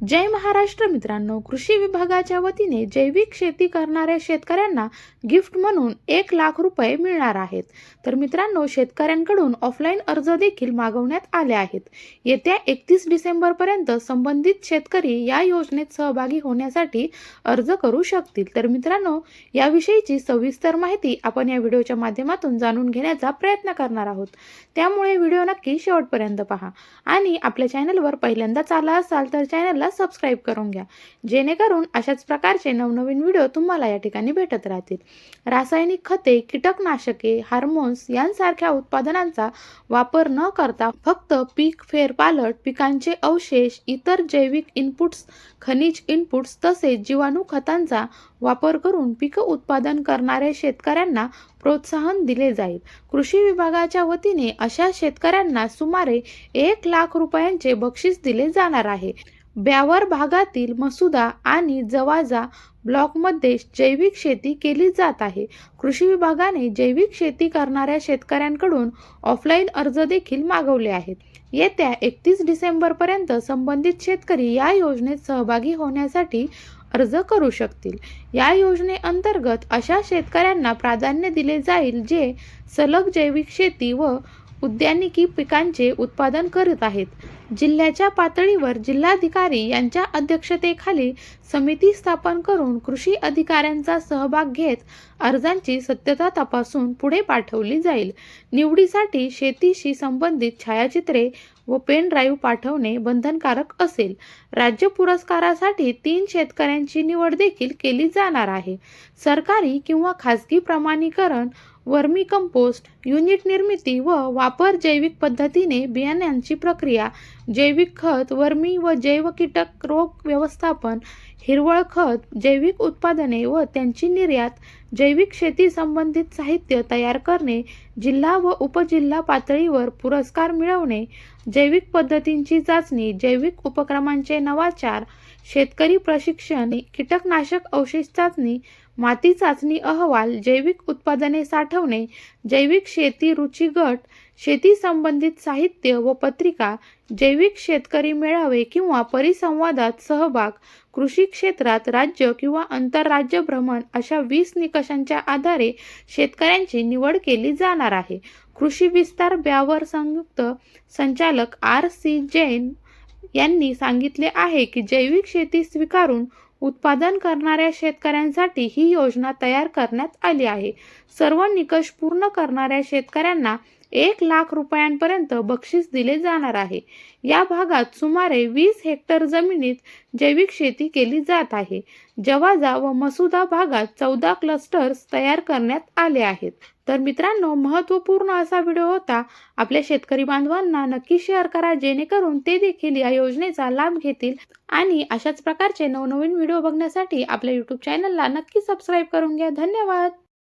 जय महाराष्ट्र मित्रांनो कृषी विभागाच्या वतीने जैविक शेती करणाऱ्या शेतकऱ्यांना गिफ्ट म्हणून एक लाख रुपये मिळणार आहेत. तर मित्रांनो शेतकऱ्यांकडून ऑफलाईन अर्ज देखील मागवण्यात आले आहेत. येत्या एकतीस डिसेंबरपर्यंत संबंधित शेतकरी या योजनेत सहभागी होण्यासाठी अर्ज करू शकतील. तर मित्रांनो याविषयीची सविस्तर माहिती आपण या व्हिडिओच्या माध्यमातून जाणून घेण्याचा प्रयत्न करणार आहोत. त्यामुळे व्हिडिओ नक्की शेवटपर्यंत पहा. आणि आपल्या चॅनलवर पहिल्यांदाच आला असाल तर चॅनलला सबस्क्राईब करून घ्या. जेणेकरून अशाच प्रकारचे नवनवीन व्हिडिओ तुम्हाला या ठिकाणी भेटत राहतील. रासायनिक खते कीटकनाशके हार्मोन्स यांसारख्या उत्पादनांचा वापर न करता फक्त पीक फेरपालट पिकांचे अवशेष इतर जैविक इनपुट्स खनिज इनपुट्स तसेच जीवाणू खतांचा वापर करून पीक उत्पादन करणाऱ्या शेतकऱ्यांना प्रोत्साहन दिले जाईल. कृषी विभागाच्या वतीने अशा शेतकऱ्यांना सुमारे एक लाख रुपयांचे बक्षीस दिले जाणार आहे. ब्यावर भागातील मसुदा आणि जवाजा ब्लॉकमध्ये जैविक शेती केली जात आहे. कृषी विभागाने जैविक शेती करणाऱ्या शेतकऱ्यांकडून ऑफलाईन अर्ज देखील मागवले आहेत. येत्या एकतीस डिसेंबरपर्यंत संबंधित शेतकरी या योजनेत सहभागी होण्यासाठी अर्ज करू शकतील. या योजनेअंतर्गत अशा शेतकऱ्यांना प्राधान्य दिले जाईल जे सलग जैविक शेती व उद्यानिकी पिकांचे उत्पादन करीत आहेत. जिल्ह्याच्या पातळीवर जिल्हाधिकारी यांच्या अध्यक्षतेखाली समिती स्थापन करून कृषी अधिकाऱ्यांचा सहभाग घेत अर्जांची सत्यता तपासून पुढे पाठवली जाईल. निवडीसाठी शेतीशी संबंधित छायाचित्रे व पेन ड्राईव्ह पाठवणे बंधनकारक असेल. राज्य पुरस्कारासाठी तीन शेतकऱ्यांची निवड देखील केली जाणार आहे. सरकारी किंवा खाजगी प्रमाणीकरण वर्मी कंपोस्ट युनिट निर्मिती व वापर जैविक पद्धतीने बियाण्यांची प्रक्रिया. जैविक खत वर्मी व जैव कीटक रोग व्यवस्थापन हिरवळ खत जैविक उत्पादने व त्यांची निर्यात जैविक शेती संबंधित साहित्य तयार करणे जिल्हा व उपजिल्हा पातळीवर पुरस्कार मिळवणे जैविक पद्धतींची चाचणी जैविक उपक्रमांचे नवाचार शेतकरी प्रशिक्षण कीटकनाशक अवशेष चाचणी माती चाचणी अहवाल जैविक उत्पादने साठवणे जैविक शेती रुची गट शेती संबंधित साहित्य व पत्रिका जैविक शेतकरी मेळावे किंवा परिसंवादात सहभाग कृषी क्षेत्रात राज्य किंवा आंतरराज्य भ्रमण अशा वीस निकषांच्या आधारे शेतकऱ्यांची निवड केली जाणार आहे. कृषी विस्तार ब्यावर संयुक्त संचालक आर सी जैन यांनी सांगितले आहे की जैविक शेती स्वीकारून उत्पादन करणाऱ्या शेतकऱ्यांसाठी ही योजना तयार करण्यात आली आहे. सर्व निकष पूर्ण करणाऱ्या शेतकऱ्यांना एक लाख रुपयांपर्यंत बक्षीस दिले जाणार आहे. या भागात सुमारे वीस हेक्टर जमिनीत जैविक शेती केली जात आहे. जवाजा व मसुदा भागात चौदा क्लस्टर्स तयार करण्यात आले आहेत. तर मित्रांनो महत्त्वपूर्ण असा व्हिडिओ होता आपल्या शेतकरी बांधवांना नक्की शेअर करा जेणेकरून ते देखील या योजनेचा लाभ घेतील. आणि अशाच प्रकारचे नवनवीन व्हिडिओ बघण्यासाठी आपल्या यूट्यूब चॅनलला नक्की सबस्क्राईब करून घ्या. धन्यवाद!